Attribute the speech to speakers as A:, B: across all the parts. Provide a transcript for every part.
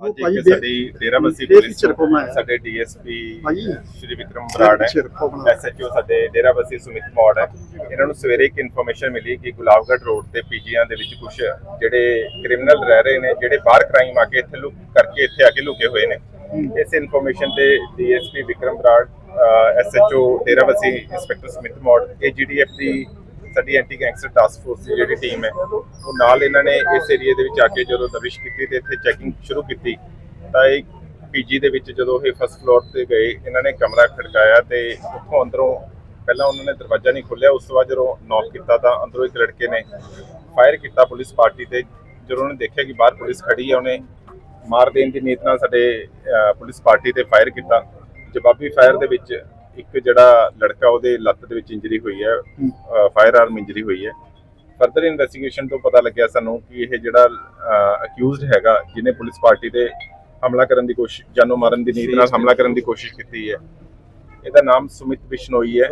A: ਉਹ
B: ਅੱਜ
A: ਭਾਈ
B: ਇੱਕ
A: ਦੇ-
B: ਸਾਡੀ ਡੇਰਾਬੱਸੀ
A: ਦੇ
B: ਪੁਲਿਸ
A: ਪਿੱਛੇ ਰਖੋ ਮੈਂ।
B: ਸਾਡੇ ਡੀਐਸਪੀ
A: ਭਾਈ
B: ਸ਼੍ਰੀ ਵਿਕਰਮ ਬਰਾੜ
A: ਪਿੱਛੇ
B: ਹੈ
A: ਰੱਖੋ ਆਪਣਾ।
B: ਐਸਐਚਓ ਸਾਡੇ ਡੇਰਾਬੱਸੀ ਸੁਮਿਤ ਮੌੜ ਹੈ ਇਹਨਾਂ ਨੂੰ ਸਵੇਰੇ ਇੱਕ ਇਨਫੋਰਮੇਸ਼ਨ ਮਿਲੀ ਕਿ ਗੁਲਾਬਗੜ੍ਹ ਰੋਡ ਤੇ ਪੀਜੀਆਂ ਦੇ ਵਿੱਚ ਕੁਝ ਜਿਹੜੇ ਕ੍ਰਿਮੀਨਲ ਰਹਿ ਰਹੇ ਨੇ ਜਿਹੜੇ ਬਾਹਰ ਕ੍ਰਾਈਮ ਆ ਕੇ ਇੱਥੇ ਲੁਕ ਕਰਕੇ ਇੱਥੇ ਆ ਕੇ ਲੁਕੇ ਹੋਏ ਨੇ ਇਸ ਇਨਫੋਰਮੇਸ਼ਨ ਤੇ DSP Vikram Brar SHO Derabassi inspector Sumit Maur AGDF ਦੀ ਸਾਡੀ ਐਂਟੀ ਗੈਂਗਸਟਰ ਟਾਸਕ ਫੋਰਸ ਦੀ ਜਿਹੜੀ ਟੀਮ ਹੈ, ਉਹ ਨਾਲ ਇਹਨਾਂ ਨੇ ਇਸ ਏਰੀਆ ਦੇ ਵਿੱਚ ਆ ਕੇ ਜਦੋਂ ਦਰਿਸ਼ ਕੀਤੀ ਤੇ ਇੱਥੇ ਚੈਕਿੰਗ ਸ਼ੁਰੂ ਕੀਤੀ, ਤਾਂ ਇੱਕ ਪੀਜੀ ਦੇ ਵਿੱਚ ਜਦੋਂ ਇਹ ਫਸਟ ਫਲੋਰ ਤੇ ਗਏ, ਇਹਨਾਂ ਨੇ ਕਮਰਾ ਖੜਕਾਇਆ ਤੇ ਉੱਥੋਂ ਅੰਦਰੋਂ ਪਹਿਲਾਂ ਉਹਨਾਂ ਨੇ ਦਰਵਾਜ਼ਾ ਨਹੀਂ ਖੋਲ੍ਹਿਆ, ਉਸ ਤੋਂ ਬਾਅਦ ਜਦੋਂ ਨੌਕ ਕੀਤਾ ਤਾਂ ਅੰਦਰੋਂ ਇੱਕ ਲੜਕੇ ਨੇ ਫਾਇਰ ਕੀਤਾ ਪੁਲਿਸ ਪਾਰਟੀ ਤੇ, ਜਦੋਂ ਉਹਨੇ ਦੇਖਿਆ ਕਿ ਬਾਹਰ ਪੁਲਿਸ ਖੜੀ ਹੈ, ਉਹਨੇ ਮਾਰ ਦੇਣ ਦੀ ਨੀਤ ਨਾਲ ਸਾਡੇ ਪੁਲਿਸ ਪਾਰਟੀ ਤੇ ਫਾਇਰ ਕੀਤਾ। ਜਵਾਬੀ ਫਾਇਰ ਦੇ ਵਿੱਚ ਇੱਕ ਜਿਹੜਾ ਲੜਕਾ ਉਹਦੇ ਲੱਤ ਦੇ ਵਿੱਚ ਇੰਜਰੀ ਹੋਈ ਹੈ ਫਾਇਰ ਆਰਮ ਇੰਜਰੀ ਹੋਈ ਹੈ। ਫਰਦਰ ਇਨਵੈਸਟੀਗੇਸ਼ਨ ਤੋਂ ਪਤਾ ਲੱਗਿਆ ਸਾਨੂੰ ਕਿ ਇਹ ਜਿਹੜਾ ਅਕਿਊਜ਼ਡ ਹੈਗਾ ਜਿਹਨੇ ਪੁਲਿਸ ਪਾਰਟੀ ਤੇ ਹਮਲਾ ਕਰਨ ਦੀ ਕੋਸ਼ਿਸ਼ ਜਾਨੋਂ ਮਾਰਨ ਦੀ ਨੀਤ ਨਾਲ ਹਮਲਾ ਕਰਨ ਦੀ ਕੋਸ਼ਿਸ਼ ਕੀਤੀ ਹੈ। ਇਹਦਾ ਨਾਮ ਸੁਮਿਤ ਬਿਸ਼ਨੋਈ ਹੈ।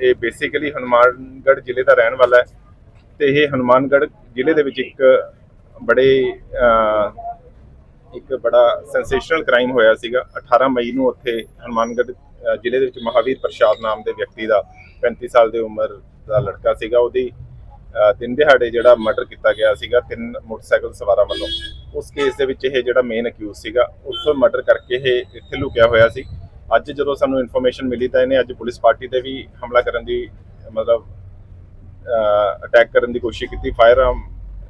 B: ਇਹ ਬੇਸਿਕਲੀ ਹਨੂਮਾਨਗੜ੍ਹ ਜ਼ਿਲ੍ਹੇ ਦਾ ਰਹਿਣ ਵਾਲਾ ਹੈ ਤੇ ਇਹ ਹਨੂਮਾਨਗੜ੍ਹ ਜ਼ਿਲ੍ਹੇ ਦੇ ਵਿੱਚ ਇੱਕ ਬੜੇ ਇੱਕ ਬੜਾ ਸੈਂਸੇਸ਼ਨਲ ਕ੍ਰਾਈਮ ਹੋਇਆ ਸੀਗਾ। 18 ਮਈ ਨੂੰ ਉੱਥੇ ਹਨੂਮਾਨਗੜ੍ਹ ਅਹ, ਜ਼ਿਲ੍ਹੇ ਦੇ ਵਿੱਚ ਮਹਾਵੀਰ ਪ੍ਰਸ਼ਾਦ ਨਾਮ ਦੇ ਵਿਅਕਤੀ ਦਾ 35 ਸਾਲ ਦੀ ਉਮਰ ਦਾ ਲੜਕਾ ਸੀਗਾ। ਉਹਦੀ ਤਿੰਨ ਦਿਹਾੜੇ ਜਿਹੜਾ ਮਰਡਰ ਕੀਤਾ ਗਿਆ ਸੀਗਾ, ਤਿੰਨ ਮੋਟਰਸਾਈਕਲ ਸਵਾਰਾਂ ਵੱਲੋਂ। ਉਸ ਕੇਸ ਦੇ ਵਿੱਚ ਇਹ ਜਿਹੜਾ ਮੇਨ ਅਕਿਊਜ਼ ਸੀਗਾ ਉੱਥੋਂ ਮਰਡਰ ਕਰਕੇ ਇਹ ਇੱਥੇ ਲੁਕਿਆ ਹੋਇਆ ਸੀ। ਅੱਜ ਜਦੋਂ ਸਾਨੂੰ ਇਨਫੋਰਮੇਸ਼ਨ ਮਿਲੀ ਤਾਂ ਇਹਨੇ ਅੱਜ ਪੁਲਿਸ ਪਾਰਟੀ ਤੇ ਵੀ ਹਮਲਾ ਕਰਨ ਦੀ ਮਤਲਬ ਅਟੈਕ ਕਰਨ ਦੀ ਕੋਸ਼ਿਸ਼ ਕੀਤੀ। ਫਾਇਰ ਆਰਮ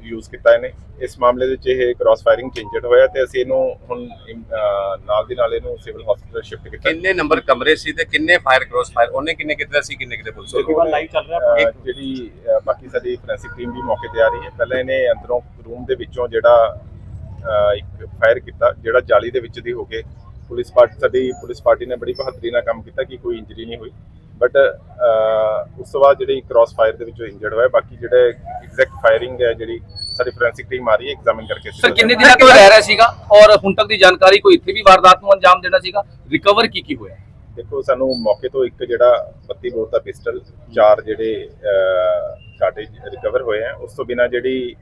B: ਯੂਜ਼ ਕੀਤਾ ਇਹਨੇ। ਇਸ ਮਾਮਲੇ ਦੇ ਵਿੱਚ ਇਹ ਕ੍ਰਾਸ ਫਾਇਰਿੰਗ ਇੰਜਰਡ ਹੋਇਆ ਤੇ ਅਸੀਂ ਇਹਨੂੰ ਹੁਣ ਨਾਲ ਦੀ ਨਾਲ ਇਹਨੂੰ ਸਿਵਲ ਹਸਪੀਟਲ ਸ਼ਿਫਟ ਕੀਤਾ।
C: ਕਿੰਨੇ ਨੰਬਰ ਕਮਰੇ ਸੀ ਤੇ ਕਿੰਨੇ ਫਾਇਰ ਕ੍ਰੋਸ ਫਾਇਰ ਉਹਨੇ ਕਿੰਨੇ ਕਿਤੇ ਸੀ ਕਿੰਨੇ ਕਿਤੇ ਪੁਲਿਸ ਵੱਲੋਂ?
B: ਲਾਈਵ ਚੱਲ ਰਿਹਾ। ਜਿਹੜੀ ਬਾਕੀ ਸਾਡੀ ਫੋਰੈਂਸਿਕ ਟੀਮ ਵੀ ਮੌਕੇ ਤੇ ਆ ਰਹੀ ਹੈ। ਪਹਿਲਾਂ ਇਹਨੇ ਅੰਦਰੋਂ ਰੂਮ ਦੇ ਵਿੱਚੋਂ ਜਿਹੜਾ ਇੱਕ ਫਾਇਰ ਕੀਤਾ ਜਿਹੜਾ ਜਾਲੀ ਦੇ ਵਿੱਚ ਦੀ ਹੋ ਕੇ ਪੁਲਿਸ ਪਾਰਟੀ ਸਾਡੀ ਪੁਲਿਸ ਪਾਰਟੀ ਨੇ ਬੜੀ ਬਹਾਦਰੀ ਨਾਲ ਕੰਮ ਕੀਤਾ ਕਿ ਕੋਈ ਇੰਜਰੀ ਨਹੀਂ ਹੋਈ। ਬਟ ਉਸ ਤੋਂ ਬਾਅਦ ਜਿਹੜੀ ਕ੍ਰਾਸ ਫਾਇਰ ਦੇ ਵਿੱਚੋਂ ਇੰਜਰਡ ਹੋਇਆ ਬਾਕੀ ਜਿਹੜੇ ਐਗਜ਼ੈਕਟ ਫਾਇਰਿੰਗ ਹੈ ਜਿਹੜੀ ਸਾਡੀ ਫੋਰੈਂਸਿਕ ਟੀਮ ਆ ਰਹੀ ਹੈ ਐਗਜ਼ਾਮਿਨ ਕਰਕੇ
D: ਸਰ ਕਿੰਨੇ ਦਿਨਾਂ ਤੋਂ ਰਹਿ ਰਿਹਾ ਸੀਗਾ? ਔਰ ਹੁਣ ਤੱਕ ਦੀ ਜਾਣਕਾਰੀ ਕੋਈ ਇੱਥੇ ਵੀ ਵਾਰਦਾਤ ਨੂੰ ਅੰਜਾਮ ਦੇਣਾ ਸੀਗਾ? ਰਿਕਵਰ ਕੀ ਕੀ ਹੋਇਆ?
B: ਦੇਖੋ ਸਾਨੂੰ ਮੌਕੇ ਤੋਂ ਇੱਕ ਜਿਹੜਾ 32 ਬੋਰ ਦਾ ਪਿਸਟਲ ਚਾਰ ਜਿਹੜੇ ਕਾਟੇਜ ਰਿਕਵਰ ਹੋਏ ਆ ਉਸ ਤੋਂ ਬਿਨਾ ਜਿਹੜੀ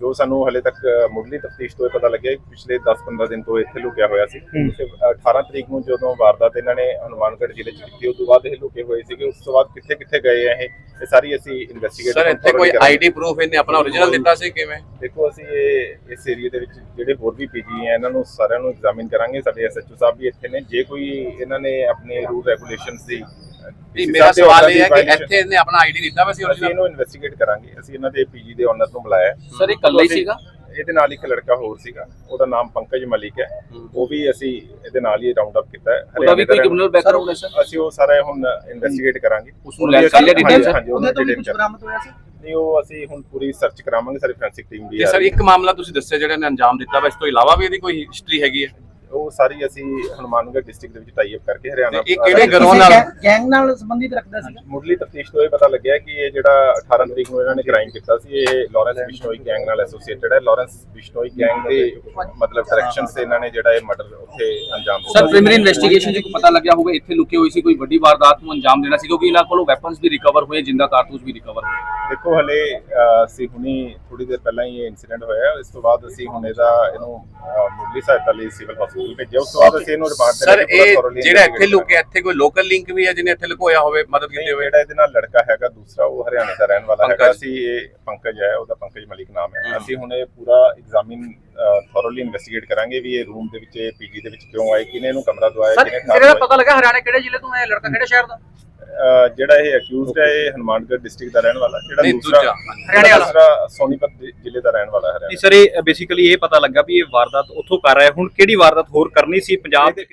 B: ਜੋ ਸਾਨੂੰ ਹਲੇ ਤੱਕ ਮੁੱਢਲੀ ਤਫਤੀਸ਼ ਤੋਂ ਇਹ ਪਤਾ ਲੱਗਿਆ ਕਿ ਪਿਛਲੇ 10-15 ਦਿਨ ਤੋਂ ਇੱਥੇ ਲੁਕਿਆ ਹੋਇਆ ਸੀ। ਤੇ 18 ਤਰੀਕ ਨੂੰ ਜਦੋਂ ਵਾਰਦਾਤ ਇਹਨਾਂ ਨੇ ਹਨੂਮਾਨਗੜ੍ਹ ਜ਼ਿਲ੍ਹੇ ਚ ਕੀਤੀ ਉਸ ਤੋਂ ਬਾਅਦ ਇਹ ਲੁਕੇ ਹੋਏ ਸੀਗੇ। ਉਸ ਤੋਂ ਬਾਅਦ ਕਿੱਥੇ ਕਿੱਥੇ ਗਏ ਆ ਇਹ ਇਹ ਸਾਰੀ ਅਸੀਂ ਇਨਵੈਸਟੀਗੇਟ
C: ਸਰ ਇੱਥੇ ਕੋਈ ਆਈਡੀ ਪ੍ਰੂਫ ਇਹਨੇ ਆਪਣਾ ਓਰੀਜਨਲ ਦਿੱਤਾ ਸੀ ਕਿਵੇਂ?
B: ਦੇਖੋ ਅਸੀਂ ਇਹ ਇਸ ਏਰੀਆ ਦੇ ਵਿੱਚ ਜਿਹੜੇ ਹੋਰ ਵੀ ਪੀਜੀ ਹੈ ਇਹਨਾਂ ਨੂੰ ਸਾਰਿਆਂ ਨੂੰ ਐਗਜ਼ਾਮਿਨ ਕਰਾਂਗੇ। ਸਾਡੇ ਐਸਐਚਓ ਸਾਹਿਬ ਵੀ ਇੱਥੇ ਨੇ। ਜੇ ਕੋਈ ਇਹਨਾਂ ਨੇ ਆਪਣੇ ਰੂਲ ਰੈਗੂਲੇਸ਼ਨਸ ਦੀ
C: ਨਹੀਂ ਮੇਰਾ ਸਵਾਲ ਇਹ ਹੈ ਕਿ ਇੱਥੇ ਇਹਨੇ ਆਪਣਾ ਆਈਡੀ ਦਿੱਤਾ ਵਾ ਸੀ
B: ਅਸੀਂ ਇਹਨੂੰ ਇਨਵੈਸਟੀਗੇਟ ਕਰਾਂਗੇ। ਅਸੀਂ ਇਹਨਾਂ ਦੇ ਪੀਜੀ ਦੇ ਓਨਰ ਨੂੰ ਬੁਲਾਇਆ।
D: ਸਰ ਇਹ ਇਕੱਲਾ ਹੀ ਸੀਗਾ?
B: ਇਹਦੇ ਨਾਲ ਇੱਕ ਲੜਕਾ ਹੋਰ ਸੀਗਾ। ਉਹਦਾ ਨਾਮ ਪੰਕਜ ਮਲਿਕ ਹੈ। ਉਹ ਵੀ ਅਸੀਂ ਇਹਦੇ ਨਾਲ ਹੀ ਰਾਉਂਡ ਅਪ ਕੀਤਾ ਹੈ।
D: ਉਹਦਾ ਵੀ
B: ਹਰਿਆਣੇ ਦਾ
D: ਕੋਈ ਕ੍ਰਿਮੀਨਲ ਬੈਕਗ੍ਰਾਉਂਡ ਹੈ ਸਰ?
B: ਅਸੀਂ ਉਹ ਸਾਰਾ ਹੁਣ ਇਨਵੈਸਟੀਗੇਟ ਕਰਾਂਗੇ।
D: ਉਸ ਨੂੰ ਲੈ ਕੇ ਲਿਆ ਹੈ?
B: ਹਾਂਜੀ ਉਹਦੇ ਤੋਂ ਕੁਝ ਬਰਾਮਦ ਹੋਇਆ ਸੀ? ਨਹੀਂ ਉਹ ਅਸੀਂ ਹੁਣ ਪੂਰੀ ਸਰਚ ਕਰਾਵਾਂਗੇ ਸਾਡੀ ਫੋਰੈਂਸਿਕ ਟੀਮ ਵੀ
C: ਸਰ
B: ਰਹੀ ਹੈ।
C: ਇੱਕ ਮਾਮਲਾ ਤੁਸੀਂ ਦੱਸਿਆ ਜਿਹੜਾ ਇਹਨੇ ਅੰਜਾਮ ਦਿੱਤਾ ਵਾ ਇਸ ਤੋਂ ਇਲਾਵਾ ਵੀ ਇਹਦੀ ਕੋਈ ਹਿਸਟਰੀ ਹੈਗੀ ਹੈ?
B: ਉਹ ਸਾਰੀ ਅਸੀਂ ਹਨੂਮਾਨਗੜ੍ਹ ਡਿਸਟ੍ਰਿਕਟ ਦੇ ਵਿੱਚ ਟਾਈ ਅਪ ਕਰਕੇ ਹਰਿਆਣਾ
C: ਇਹ ਕਿਹੜੇ ਗਰੋਹ ਨਾਲ?
A: ਗੈਂਗ ਨਾਲ ਸੰਬੰਧਿਤ ਰੱਖਦਾ ਸੀ
B: ਮੁੱਢਲੀ ਤਫਤੀਸ਼ ਤੋਂ ਇਹ ਪਤਾ ਲੱਗਿਆ ਕਿ ਇਹ ਜਿਹੜਾ 18 ਤਰੀਕ ਨੂੰ ਇਹਨਾਂ ਨੇ ਕ੍ਰਾਈਮ ਕੀਤਾ ਸੀ ਇਹ ਲਾਰੈਂਸ ਬਿਸ਼ਨੋਈ ਗੈਂਗ ਨਾਲ ਐਸੋਸੀਏਟਡ ਹੈ। ਲਾਰੈਂਸ ਬਿਸ਼ਨੋਈ ਗੈਂਗ ਦੇ ਮਤਲਬ ਡਾਇਰੈਕਸ਼ਨ ਸੇ ਇਹਨਾਂ ਨੇ ਜਿਹੜਾ ਇਹ ਮਰਡਰ ਉੱਥੇ ਅੰਜਾਮ ਦਿੱਤਾ।
D: ਸਰ ਪ੍ਰੀਮਰੀ ਇਨਵੈਸਟੀਗੇਸ਼ਨ ਕੋਈ ਪਤਾ ਲੱਗਿਆ ਹੋਵੇ ਇੱਥੇ ਲੁਕੇ ਹੋਏ ਸੀ ਕੋਈ ਵੱਡੀ ਵਾਰਦਾਤ ਨੂੰ ਅੰਜਾਮ ਦੇਣਾ ਸੀ ਕਿਉਂਕਿ ਇਹਨਾਂ ਕੋਲੋਂ ਵੈਪਨਸ ਵੀ ਰਿਕਵਰ ਹੋਏ ਜਿੰਦਾ ਕਾਰਤੂਸ ਵੀ ਰਿਕਵਰ ਹੋਏ।
B: ਦੇਖੋ ਹਲੇ ਅਸੀਂ ਹੁਣੀ ਥੋੜੀ ਦੇਰ ਪਹਿਲਾਂ ਹੀ ਇਹ ਇਨਸੀਡੈਂਟ ਹੋਇਆ। ਇਸ ਤੋਂ ਬਾਅਦ ਅਸੀਂ ਹੁਣ ਇਹਦਾ ਇਹਨੂੰ ਮੁੱਢਲੀ ਸਹਾਇਤਾ ਲਈ ਸਿਵਲ ਹਸਪੀਟਲ ਭੇਜਿਆ ਉਸ ਤੋਂ ਬਾਅਦ ਅਸੀਂ ਇਹਨੂੰ ਰਿਮਾਂਡ ਤੇ
C: ਸਰ
B: ਲੈ ਕੇ ਪੂਰਾ
C: ਇਹ
B: thoroughly
C: ਜਿਹੜਾ ਇੱਥੇ
B: investigate
C: ਲੁਕਿਆ ਇੱਥੇ ਕੋਈ ਲੋਕਲ ਲਿੰਕ ਵੀ ਹੈ ਜਿਹਨੇ ਇੱਥੇ ਲੁਕੋਇਆ ਹੋਵੇ ਮਦਦ
B: ਨਹੀਂ
C: ਕੀਤੀ ਹੋਵੇ?
B: ਜਿਹੜਾ ਇਹਦੇ ਨਾਲ ਲੜਕਾ ਹੈਗਾ ਦੂਸਰਾ ਉਹ ਹਰਿਆਣੇ ਦਾ ਰਹਿਣ ਵਾਲਾ ਹੈਗਾ
C: ਪੰਕਜ।
B: ਅਸੀਂ ਇਹ ਪੰਕਜ ਹੈ ਉਹਦਾ ਪੰਕਜ ਮਲਿਕ ਨਾਮ ਹੈ। ਅਸੀਂ ਹੁਣ ਇਹ ਪੂਰਾ ਐਗਜ਼ਾਮਿਨ ਥੋਰਲੀ ਇਨਵੈਸਟੀਗੇਟ ਕਰਾਂਗੇ ਵੀ ਇਹ ਰੂਮ ਦੇ ਵਿੱਚ ਇਹ ਪੀਜੀ ਦੇ ਵਿੱਚ ਕਿਉਂ ਆਏ ਕਿਨੇ ਇਹਨੂੰ ਕਮਰਾ ਦਵਾਇਆ ਕਿਨੇ
E: ਸਿਰੇ ਪਤਾ ਲੱਗਾ ਹਰਿਆਣਾ ਕਿਹੜੇ ਜ਼ਿਲ੍ਹੇ ਤੋਂ ਹੈ ਲੜਕਾ ਕਿਹੜੇ ਸ਼ਹਿਰ ਦਾ?
B: ਜਿਹੜਾ ਇਹ ਅਕਿਊਜ਼ਡ ਹੈ ਇਹ ਹਨੂਮਾਨਗੜ੍ਹ ਡਿਸਟ੍ਰਿਕਟ ਦਾ ਰਹਿਣ ਵਾਲਾ ਜਿਹੜਾ ਦੂਸਰਾ।
E: ਹਰਿਆਣੇ ਵਾਲਾ।
B: ਦੂਸਰਾ ਸੋਨੀਪਤ ਜ਼ਿਲ੍ਹੇ ਦਾ ਰਹਿਣ ਵਾਲਾ ਹੈ
F: ਨਹੀਂ ਸਰ ਇਹ ਬੇਸਿਕਲੀ ਇਹ ਪਤਾ ਲੱਗਾ ਵੀ ਇਹ ਵਾਰਦਾਤ ਉੱਥੋਂ ਕਰ ਰਿਹਾ ਹੁਣ ਕਿਹੜੀ ਵਾਰਦਾਤ ਹੋਰ ਕਰਨੀ ਸੀ ਪੰਜਾਬ ਦੇ